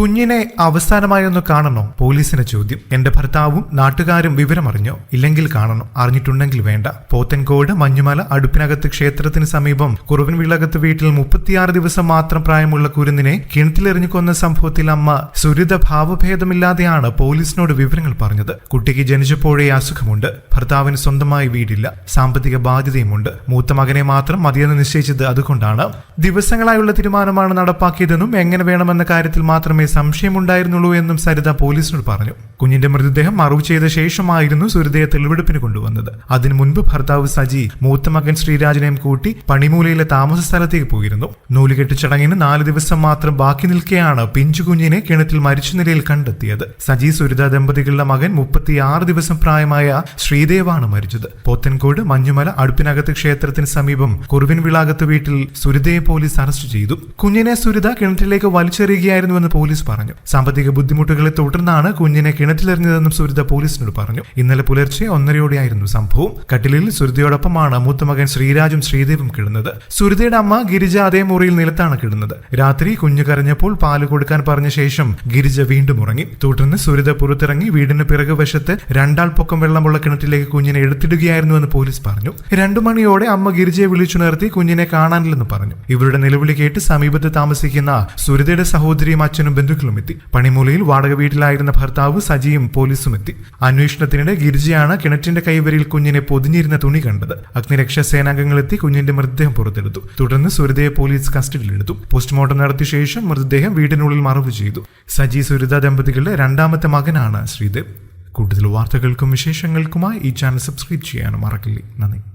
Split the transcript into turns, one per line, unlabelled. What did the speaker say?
കുഞ്ഞിനെ അവസാനമായി ഒന്ന് കാണണോ? പോലീസിന് ചോദ്യം. എന്റെ ഭർത്താവും നാട്ടുകാരും വിവരമറിഞ്ഞോ? ഇല്ലെങ്കിൽ കാണണം? അറിഞ്ഞിട്ടുണ്ടെങ്കിൽ വേണ്ട. പോത്തൻകോട് മഞ്ഞുമല അടുപ്പിനകത്ത് ക്ഷേത്രത്തിന് സമീപം കുറുവൻ വിളകത്ത് വീട്ടിൽ മുപ്പത്തിയാറ് ദിവസം മാത്രം പ്രായമുള്ള കുരുന്നിനെ കിണറ്റിലെറിഞ്ഞു കൊന്ന സംഭവത്തിൽ അമ്മ സുരിത ഭാവഭേദമില്ലാതെയാണ് പോലീസിനോട് വിവരങ്ങൾ പറഞ്ഞത്. കുട്ടിക്ക് ജനിച്ചപ്പോഴേ അസുഖമുണ്ട്. ഭർത്താവിന് സ്വന്തമായി വീടില്ല. സാമ്പത്തിക ബാധ്യതയുമുണ്ട്. മൂത്ത മകനെ മാത്രം മതിയെന്ന് നിശ്ചയിച്ചത് അതുകൊണ്ടാണ്. ദിവസങ്ങളായുള്ള തീരുമാനമാണ് നടപ്പാക്കിയതെന്നും എങ്ങനെ വേണമെന്ന കാര്യത്തിൽ മാത്രമേ സംശയമുണ്ടായിരുന്നുള്ളൂ എന്നും സരിത പോലീസിനോട് പറഞ്ഞു. കുഞ്ഞിന്റെ മൃതദേഹം മറവ് ചെയ്ത ശേഷമായിരുന്നു സുരതയെ തെളിവെടുപ്പിന് കൊണ്ടുവന്നത്. അതിനു മുൻപ് ഭർത്താവ് സജി മൂത്ത മകൻ ശ്രീരാജിനെയും കൂട്ടി പണിമൂലയിലെ താമസ സ്ഥലത്തേക്ക് പോയിരുന്നു. നൂലുകെട്ട് ചടങ്ങിന് നാല് ദിവസം മാത്രം ബാക്കി നിൽക്കെയാണ് പിഞ്ചു കുഞ്ഞിനെ കിണറ്റിൽ മരിച്ച നിലയിൽ കണ്ടെത്തിയത്. സജി സുരിത ദമ്പതികളുടെ മകൻ മുപ്പത്തിയാറ് ദിവസം പ്രായമായ ശ്രീദേവാണ് മരിച്ചത്. പോത്തൻകോട് മഞ്ഞുമല അടുപ്പിനകത്ത് ക്ഷേത്രത്തിന് സമീപം കുറുവിൻ വിളാകത്ത് വീട്ടിൽ സുരിതയെ പോലീസ് അറസ്റ്റ് ചെയ്തു. കുഞ്ഞിനെ സുരിത കിണറ്റിലേക്ക് വലിച്ചെറിയുകയായിരുന്നുവെന്ന് പോലീസ് പറഞ്ഞു. സാമ്പത്തിക ബുദ്ധിമുട്ടുകളെ തുടർന്നാണ് കുഞ്ഞിനെ കിണറ്റിലെറിഞ്ഞതെന്നും സുരിത പോലീസിനോട് പറഞ്ഞു. ഇന്നലെ പുലർച്ചെ ഒന്നരയോടെയായിരുന്നു സംഭവം. കട്ടിലിൽ സുരിതയോടൊപ്പമാണ് മൂത്ത മകൻ ശ്രീരാജും ശ്രീദേവും കിടന്നത്. സുരിതയുടെ അമ്മ ഗിരിജ അതേ മുറിയിൽ നിലത്താണ് കിടന്നത്. രാത്രി കുഞ്ഞു കരഞ്ഞപ്പോൾ പാൽ കൊടുക്കാൻ പറഞ്ഞ ശേഷം ഗിരിജ വീണ്ടും ഉറങ്ങി. തുടർന്ന് സുരിത പുറത്തിറങ്ങി വീടിന് പിറകു വശത്ത് രണ്ടാൾ പൊക്കം വെള്ളമുള്ള കിണറ്റിലേക്ക് കുഞ്ഞിനെ എടുത്തിടുകയായിരുന്നുവെന്ന് പോലീസ് പറഞ്ഞു. രണ്ടു മണിയോടെ അമ്മ ഗിരിജയെ വിളിച്ചുണർത്തി കുഞ്ഞിനെ കാണാനില്ലെന്ന് പറഞ്ഞു. ഇവരുടെ നിലവിളി കേട്ട് സമീപത്ത് താമസിക്കുന്ന സുരിതയുടെ സഹോദരിയും അച്ഛനും എത്തി പണിമൂലയിൽ വാടക വീട്ടിലായിരുന്ന ഭർത്താവ് സജിയും പോലീസും എത്തി അന്വേഷണത്തിനിടെ ഗിരിജയാണ് കിണറ്റിന്റെ കൈവരിയിൽ കുഞ്ഞിനെ പൊതിഞ്ഞിരുന്ന തുണി കണ്ടത്. അഗ്നിരക്ഷാ സേനാംഗങ്ങൾ എത്തി കുഞ്ഞിന്റെ മൃതദേഹം പുറത്തെടുത്തു. തുടർന്ന് സുരതയെ പോലീസ് കസ്റ്റഡിയിലെടുത്തു. പോസ്റ്റ്മോർട്ടം നടത്തിയ ശേഷം മൃതദേഹം വീടിനുള്ളിൽ മറവ് ചെയ്തു. സജി സുരത ദമ്പതികളുടെ രണ്ടാമത്തെ മകനാണ് ശ്രീദേവ്. കൂടുതൽ വാർത്തകൾക്കും വിശേഷങ്ങൾക്കുമായി ഈ ചാനൽ സബ്സ്ക്രൈബ് ചെയ്യാനും മറക്കില്ലേ. നന്ദി.